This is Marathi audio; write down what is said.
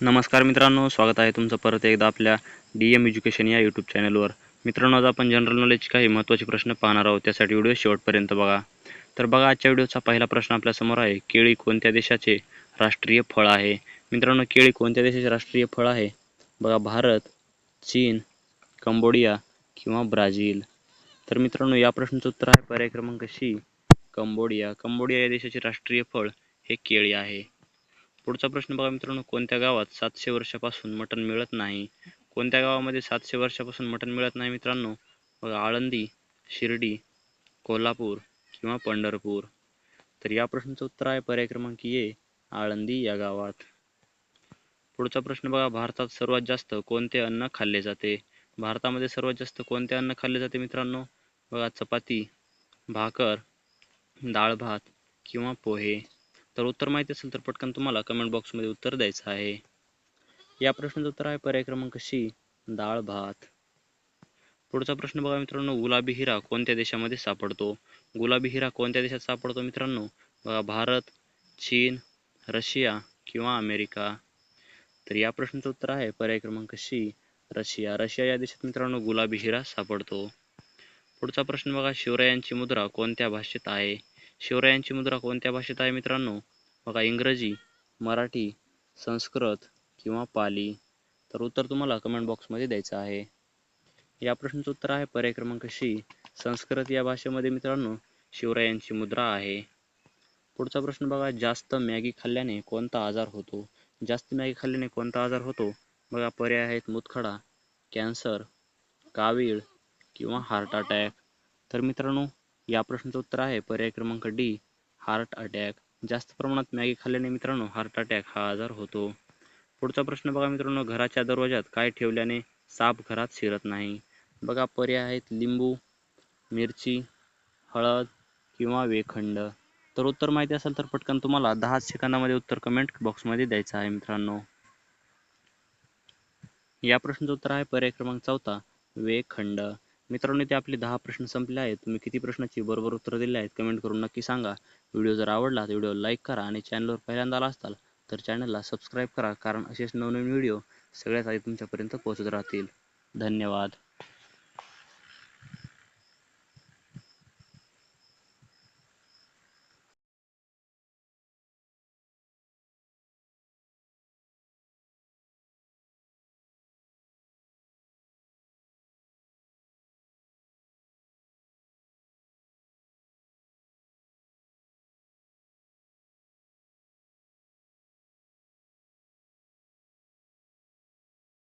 नमस्कार मित्रांनो स्वागत आहे तुमचं परत एकदा आपल्या डी एम एज्युकेशन या यूट्यूब चॅनलवर मित्रांनो आज आपण जनरल नॉलेजचे काही महत्त्वाचे प्रश्न पाहणार आहोत. त्यासाठी व्हिडिओ शेवटपर्यंत बघा. तर बघा आजच्या व्हिडिओचा पहिला प्रश्न आपल्यासमोर आहे. केळी कोणत्या देशाचे राष्ट्रीय फळ आहे? मित्रांनो केळी कोणत्या देशाचे राष्ट्रीय फळ आहे? बघा भारत चीन कंबोडिया किंवा ब्राझील. तर मित्रांनो या प्रश्नाचं उत्तर आहे पर्याय क्रमांक सी कंबोडिया. कंबोडिया या देशाचे राष्ट्रीय फळ हे केळी आहे. पुढचा प्रश्न बघा मित्रांनो कोणत्या गावात सातशे वर्षापासून मटण मिळत नाही? कोणत्या गावामध्ये सातशे वर्षापासून मटण मिळत नाही मित्रांनो? बघा आळंदी शिर्डी कोल्हापूर किंवा पंढरपूर. तर या प्रश्नाचं उत्तर आहे पर्याय क्रमांक ए आळंदी या गावात. पुढचा प्रश्न बघा भारतात सर्वात जास्त कोणते अन्न खाल्ले जाते? भारतामध्ये सर्वात जास्त कोणते अन्न खाल्ले जाते मित्रांनो? बघा चपाती भाकर डाळ भात किंवा पोहे. तर उत्तर माहिती असेल तर पटकन तुम्हाला कमेंट बॉक्समध्ये उत्तर द्यायचं आहे. या प्रश्नाचं उत्तर आहे पर्याय क्रमांक शी डाळ भात. पुढचा प्रश्न बघा मित्रांनो गुलाबी हिरा कोणत्या देशामध्ये सापडतो? गुलाबी हिरा कोणत्या देशात सापडतो मित्रांनो? बघा भारत चीन रशिया किंवा अमेरिका. तर या प्रश्नाचं उत्तर आहे पर्याय क्रमांक शी रशिया. रशिया या देशात मित्रांनो गुलाबी हिरा सापडतो. पुढचा प्रश्न बघा शिवरायांची मुद्रा कोणत्या भाषेत आहे? शिवरायांची मुद्रा कोणत्या भाषेत आहे मित्रांनो? बघा इंग्रजी मराठी संस्कृत किंवा पाली. तर उत्तर तुम्हाला कमेंट बॉक्समध्ये द्यायचं आहे. या प्रश्नाचं उत्तर आहे पर्याय क्रमांक शी संस्कृत या भाषेमध्ये मित्रांनो शिवरायांची मुद्रा आहे. पुढचा प्रश्न बघा जास्त मॅगी खाल्ल्याने कोणता आजार होतो? जास्त मॅगी खाल्ल्याने कोणता आजार होतो? बघा पर्याय आहेत मुतखडा कॅन्सर कावीळ किंवा हार्ट अटॅक. तर मित्रांनो या प्रश्नाचं उत्तर आहे पर्याय क्रमांक डी हार्ट अटॅक जास्त प्रमाणात मॅगी खाल्ल्याने मित्रांनो हार्ट अटॅक हा आजार होतो. पुढचा प्रश्न बघा मित्रांनो घराच्या दरवाजात काय ठेवल्याने साप घरात शिरत नाही? बघा पर्याय आहेत लिंबू मिरची हळद किंवा वेखंड. तर उत्तर माहिती असेल तर पटकन तुम्हाला दहा सेकंदामध्ये उत्तर कमेंट बॉक्समध्ये द्यायचं आहे मित्रांनो. या प्रश्नाचं उत्तर आहे पर्याय क्रमांक चौथा वेखंड. मित्रांनो ते आपले दहा प्रश्न संपले आहेत. तुम्ही किती प्रश्नाची बरोबर उत्तर दिले आहेत कमेंट करून नक्की सांगा. व्हिडिओ जर आवडला तर व्हिडिओ लाईक करा आणि चॅनलवर पहिल्यांदा आला असाल तर चॅनलला सबस्क्राईब करा कारण असेच नवनवीन व्हिडिओ सगळ्यात आधी तुमच्यापर्यंत पोहोचत राहतील. धन्यवाद.